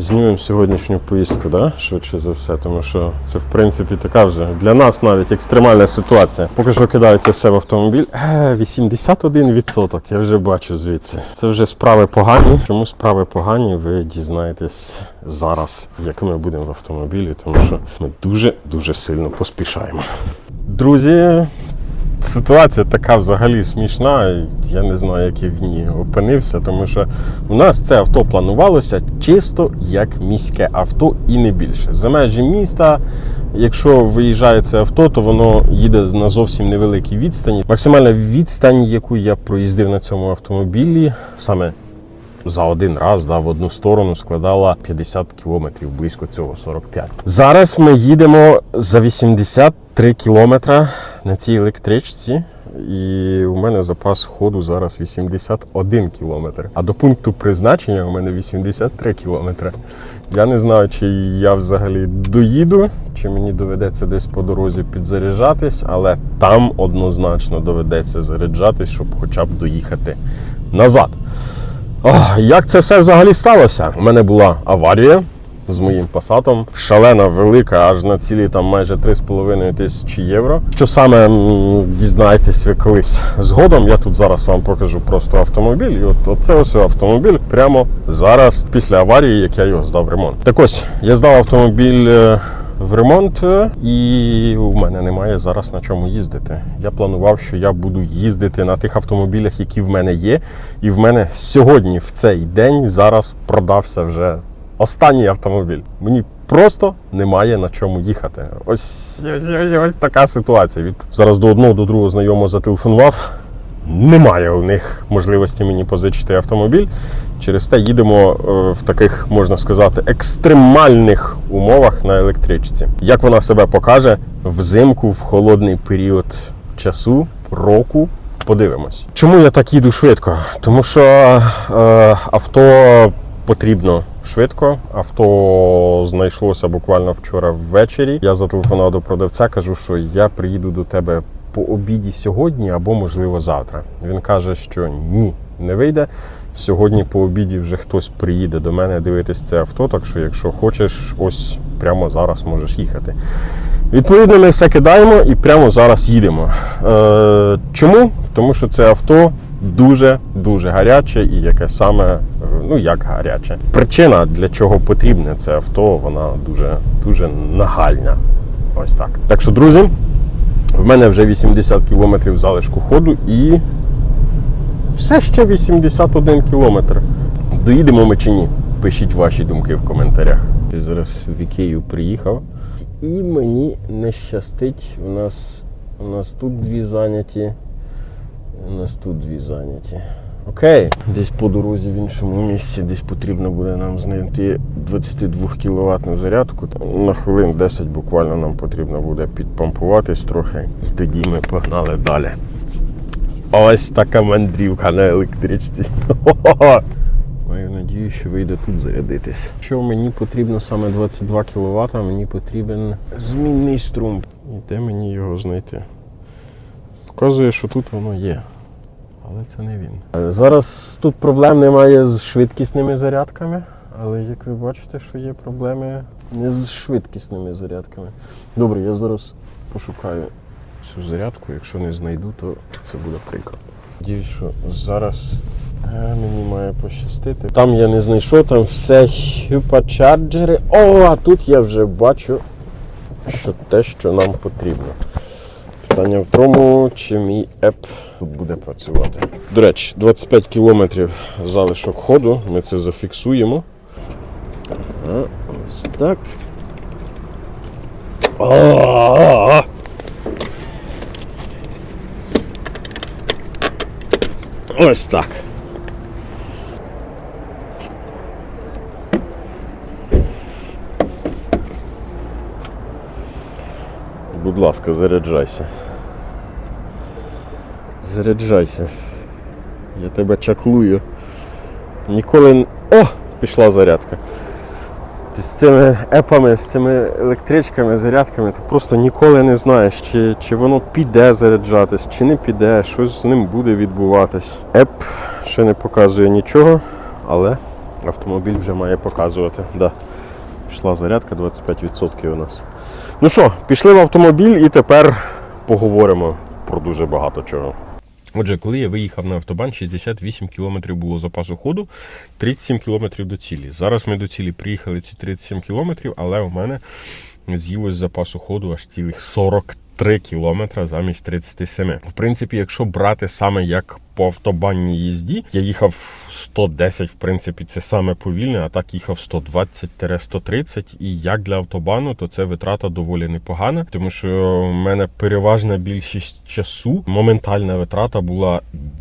Знімемо сьогоднішню поїздку, да? швидше за все, тому що це в принципі така вже для нас навіть екстремальна ситуація. Поки що кидається все в автомобіль. Е, 81% я вже бачу звідси. Це вже справи погані. Чому справи погані, ви дізнаєтесь зараз, як ми будемо в автомобілі, тому що ми дуже дуже сильно поспішаємо. Друзі, Ситуація така взагалі смішна. Я не знаю, як я в ній опинився, тому що у нас це авто планувалося чисто як міське авто і не більше. За межі міста, якщо виїжджає це авто, то воно їде на зовсім невеликій відстані. Максимальна відстань, яку я проїздив на цьому автомобілі, саме за один раз да, в одну сторону складала 50 кілометрів, близько цього 45. Зараз ми їдемо за 83 кілометра на цій електричці. І у мене запас ходу зараз 81 кілометр. А до пункту призначення у мене 83 кілометри. Я не знаю, чи я взагалі доїду, чи мені доведеться десь по дорозі підзаряджатись, але там однозначно доведеться заряджатись, щоб хоча б доїхати назад. Ох, як це все взагалі сталося? У мене була аварія з моїм пасатом. Шалена, велика, аж на цілі там майже 3,5 тисячі євро. Що саме дізнаєтесь ви колись згодом. Я тут зараз вам покажу просто автомобіль. І от оце ось автомобіль прямо зараз, після аварії, як я його здав в ремонт. Так ось, я здав автомобіль. е, в ремонт, е, і у мене немає зараз на чому їздити. Я планував, що я буду їздити на тих автомобілях, які в мене є. І в мене сьогодні, в цей день, зараз продався вже останній автомобіль. Мені просто немає на чому їхати. Ось, ось, ось, ось така ситуація. Від зараз до одного до другого знайомого зателефонував. Немає у них можливості мені позичити автомобіль. Через те їдемо е, в таких, можна сказати, екстремальних умовах на електричці. Як вона себе покаже взимку, в холодний період часу, року. Подивимось. Чому я так їду швидко? Тому що е, авто потрібно швидко. Авто знайшлося буквально вчора ввечері. Я зателефонував до продавця, кажу, що я приїду до тебе по обіді сьогодні або, можливо, завтра. Він каже, що ні, не вийде. Сьогодні по обіді вже хтось приїде до мене дивитись це авто, так що, якщо хочеш, ось прямо зараз можеш їхати. Відповідно, ми все кидаємо і прямо зараз їдемо. Е, чому? Тому що це авто дуже-дуже гаряче і яке саме, ну як гаряче. Причина, для чого потрібне це авто, вона дуже, дуже нагальна. Ось так. Так що, друзі, в мене вже 80 кілометрів залишку ходу і все ще 81 кілометр. Доїдемо ми чи ні? Пишіть ваші думки в коментарях. Я зараз в Ікею приїхав. І мені не щастить. У нас, у нас тут дві зайняті. У нас тут дві зайняті. Окей, десь по дорозі в іншому місці, десь потрібно буде нам знайти 22 кВт зарядку. На хвилин 10 буквально нам потрібно буде підпомпуватись трохи. І тоді ми погнали далі. Ось така мандрівка на електричці. Маю надію, що вийде тут зарядитись. Що мені потрібно саме 22 кВт, мені потрібен змінний струм. І де мені його знайти? Показує, що тут воно є. Але це не він. Е, Зараз тут проблем немає з швидкісними зарядками, але як ви бачите, що є проблеми не з швидкісними зарядками. Добре, я зараз пошукаю цю зарядку. Якщо не знайду, то це буде прикро. Надіюсь, що зараз е, мені має пощастити. Там я не знайшов, там все хюпачарджери. О, а тут я вже бачу, що те, що нам потрібно. Питання в тому, чи мій еп буде працювати. До речі, 25 кілометрів залишок ходу. Ми це зафіксуємо. Ага, ось так. А-а-а! Ось так. Будь ласка, заряджайся. Заряджайся. Я тебе чаклую. Ніколи. О! Пішла зарядка. З цими епами, з цими електричками, зарядками, ти просто ніколи не знаєш, чи, чи воно піде заряджатись, чи не піде, щось з ним буде відбуватись. Еп ще не показує нічого, але Автомобіль вже має показувати. Да. Пішла зарядка 25% у нас. Ну що, пішли в автомобіль і тепер поговоримо про дуже багато чого. Отже, коли я виїхав на автобан, 68 км було запасу ходу, 37 км до цілі. Зараз ми до цілі приїхали ці 37 км, але у мене з'їлось запасу ходу аж цілих 43 км замість 37. В принципі, якщо брати саме як по автобанній їзді, я їхав 110, в принципі, це саме повільне, а так їхав 120-130. І як для автобану, то це витрата доволі непогана, тому що в мене переважна більшість часу моментальна витрата була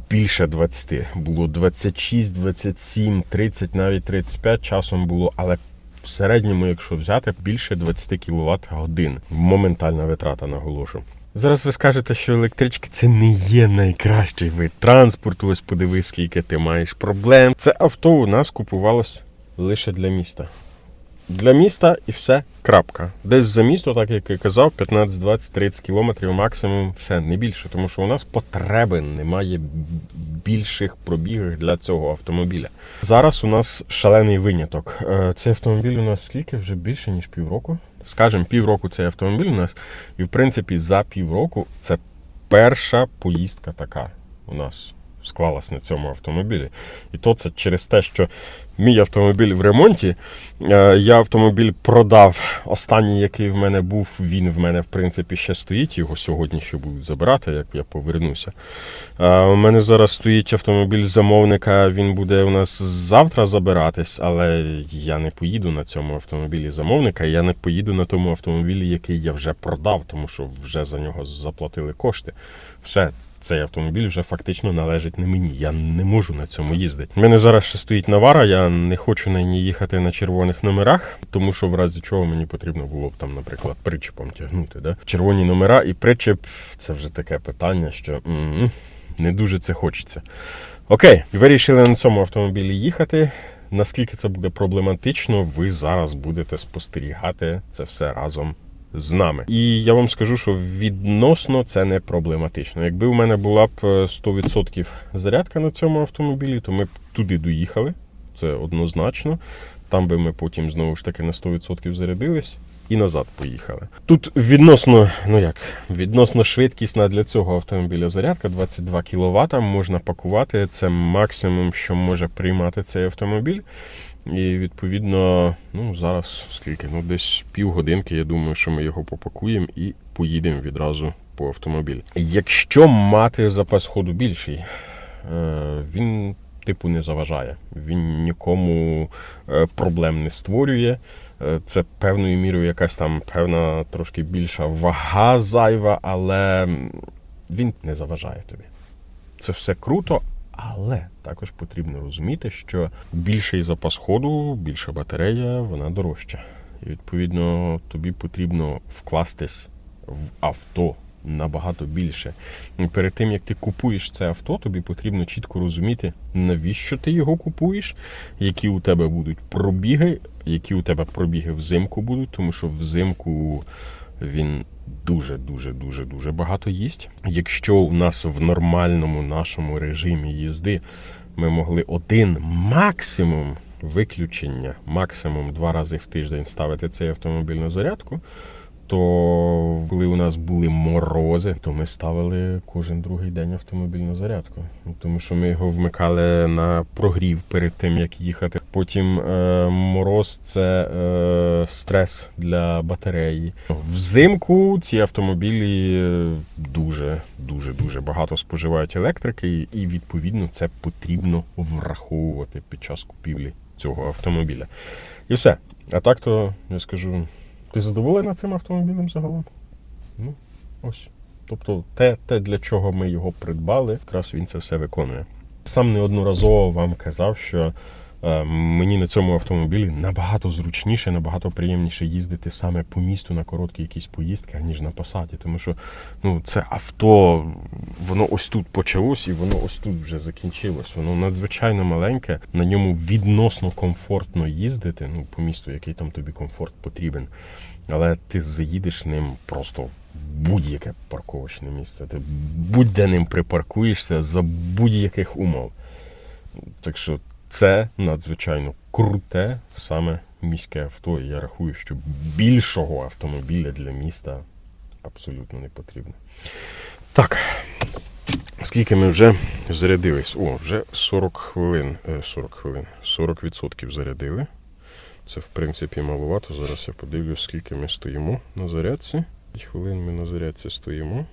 більше 20. Було 26, 27, 30, навіть 35 часом було, але в середньому, якщо взяти, більше 20 кВт годин. Моментальна витрата, наголошу. Зараз ви скажете, що електрички це не є найкращий вид транспорту. Ось подивись, скільки ти маєш проблем. Це авто у нас купувалось лише для міста. Для міста і все. Крапка. Десь за місто, так як я казав, 15, 20, 30 кілометрів максимум, все не більше, тому що у нас потреби немає більших пробігів для цього автомобіля. Зараз у нас шалений виняток. Е, Цей автомобіль у нас скільки вже більше ніж півроку. Скажем, півроку цей автомобіль у нас, і в принципі за півроку це перша поїздка така у нас склалась на цьому автомобілі. І то це через те, що мій автомобіль в ремонті. Е, Я автомобіль продав. Останній, який в мене був, він в мене в принципі ще стоїть. Його сьогодні ще будуть забирати, як я повернуся. Е, У мене зараз стоїть автомобіль замовника. Він буде у нас завтра забиратись, але я не поїду на цьому автомобілі замовника. Я не поїду на тому автомобілі, який я вже продав, тому що вже за нього заплатили кошти. Все. Цей автомобіль вже фактично належить не мені. Я не можу на цьому їздити. У мене зараз ще стоїть навара. Я не хочу на ній їхати на червоних номерах, тому що в разі чого мені потрібно було б там, наприклад, причепом тягнути. Да? Червоні номера і причеп це вже таке питання, що м-м, не дуже це хочеться. Окей, вирішили на цьому автомобілі їхати. Наскільки це буде проблематично, ви зараз будете спостерігати це все разом з нами. І я вам скажу, що відносно це не проблематично. Якби у мене була б е, 100% зарядка на цьому автомобілі, то ми б туди доїхали. Це однозначно. Там би ми потім знову ж таки на 100% зарядились і назад поїхали. Тут відносно, ну як, відносно швидкісна для цього автомобіля зарядка 22 кВт можна пакувати. Це максимум, що може приймати цей автомобіль. І відповідно, ну зараз скільки? Ну десь півгодинки, я думаю, що ми його попакуємо і поїдемо відразу по автомобіль. Якщо мати запас ходу більший, е, він типу не заважає. Він нікому е, проблем не створює. Е, Це певною мірою якась там певна трошки більша вага зайва, але він не заважає тобі. Це все круто, але також потрібно розуміти, що більший запас ходу, більша батарея, вона дорожча. І відповідно тобі потрібно вкластись в авто набагато більше. Перед тим як ти купуєш це авто, тобі потрібно чітко розуміти, навіщо ти його купуєш, які у тебе будуть пробіги, які у тебе пробіги взимку будуть, тому що взимку він дуже, дуже, дуже, дуже багато їсть. Якщо у нас в нормальному нашому режимі їзди ми могли один максимум виключення, максимум два рази в тиждень ставити цей автомобіль на зарядку. То коли у нас були морози, то ми ставили кожен другий день автомобіль на зарядку. Тому що ми його вмикали на прогрів перед тим, як їхати. Потім е, мороз це е, стрес для батареї. Взимку ці автомобілі е, дуже, дуже, дуже багато споживають електрики, і відповідно це потрібно враховувати під час купівлі цього автомобіля. І все. А так то я скажу. Ти задоволена цим автомобілем загалом? Ну, ось. Тобто, те, те, для чого ми його придбали, якраз він це все виконує. Сам неодноразово вам казав, що мені на цьому автомобілі набагато зручніше, набагато приємніше їздити саме по місту на короткі якісь поїздки, ніж на посаді. Тому що ну, це авто, воно ось тут почалось і воно ось тут вже закінчилось. Воно надзвичайно маленьке, на ньому відносно комфортно їздити. Ну, по місту, який там тобі комфорт потрібен. Але ти заїдеш ним просто будь-яке парковочне місце. Ти будь-де ним припаркуєшся за будь-яких умов. Так що Це надзвичайно круте саме міське авто. І я рахую, що більшого автомобіля для міста абсолютно не потрібно. Так, скільки ми вже зарядились? О, вже 40 хвилин. е, 40 хвилин. 40% зарядили. Це, в принципі, маловато. Зараз я подивлюсь, скільки ми стоїмо на зарядці. 5 хвилин ми на зарядці стоїмо.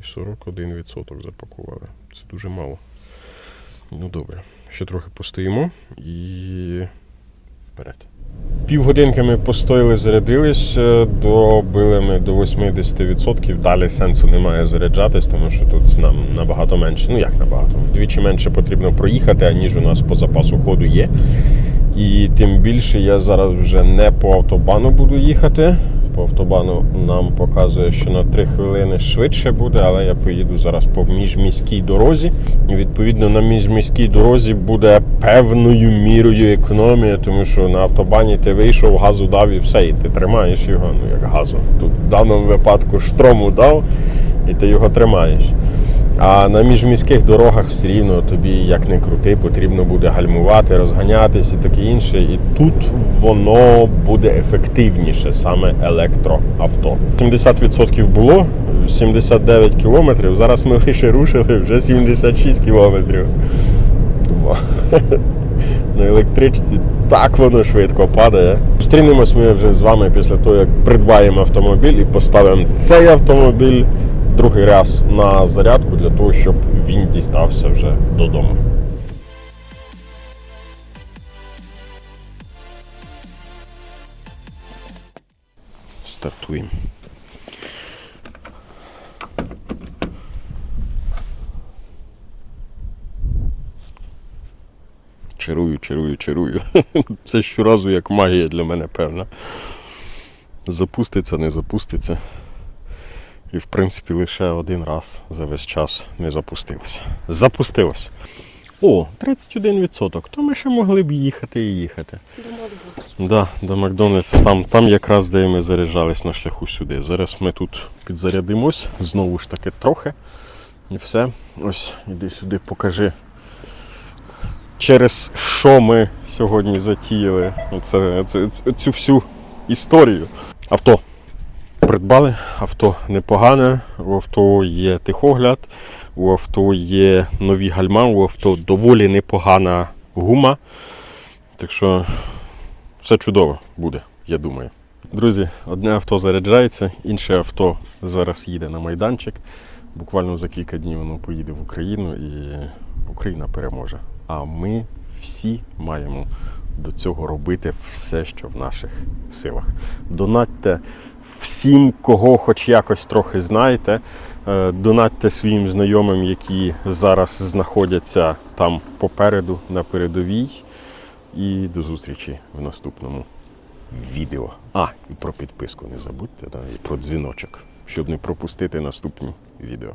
І 41% запакували. Це дуже мало. Ну добре. Ще трохи постоїмо і вперед. Півгодинки ми постояли, зарядились, е, добили ми до 80%. Далі сенсу немає заряджатись, тому що тут нам набагато менше. Ну як набагато? Вдвічі менше потрібно проїхати, аніж у нас по запасу ходу є. І тим більше я зараз вже не по автобану буду їхати. По автобану нам показує, що на 3 хвилини швидше буде, але я поїду зараз по міжміській дорозі. І відповідно на міжміській дорозі буде певною мірою економія, тому що на автобані ти вийшов, газу дав і все, і ти тримаєш його, ну як газу. Тут в даному випадку штрому дав, і ти його тримаєш. А на міжміських дорогах все рівно тобі, як не крути, потрібно буде гальмувати, розганятись і таке інше. І тут воно буде ефективніше, саме електроавто. 70% було, 79 кілометрів. Зараз ми лише рушили вже 76 кілометрів. На електричці так воно швидко падає. Зустрінемось ми вже з вами після того, як придбаємо автомобіль і поставимо цей автомобіль другий раз на зарядку для того, щоб він дістався вже додому. Стартуємо. Чарую, чарую, чарую. Це щоразу як магія для мене, певна. Запуститься, не запуститься. І в принципі лише один раз за весь час не запустилося. Запустилося. О, 31%. То ми ще могли б їхати і їхати. До Да, до Макдональдса. Там, там якраз де ми заряджались на шляху сюди. Зараз ми тут підзарядимось, знову ж таки трохи. І все. Ось, іди сюди, покажи. Через що ми сьогодні затіяли оце, це, це- цю всю історію. Авто. Придбали, авто непогане, у авто є тихогляд, у авто є нові гальма, у авто доволі непогана гума. Так що все чудово буде, я думаю. Друзі, одне авто заряджається, інше авто зараз їде на майданчик. Буквально за кілька днів воно поїде в Україну і Україна переможе. А ми всі маємо до цього робити все, що в наших силах. Донатьте всім, кого хоч якось трохи знаєте. Е, Донатьте своїм знайомим, які зараз знаходяться там попереду на передовій. І до зустрічі в наступному відео. А, і про підписку не забудьте, да, і про дзвіночок, щоб не пропустити наступні відео.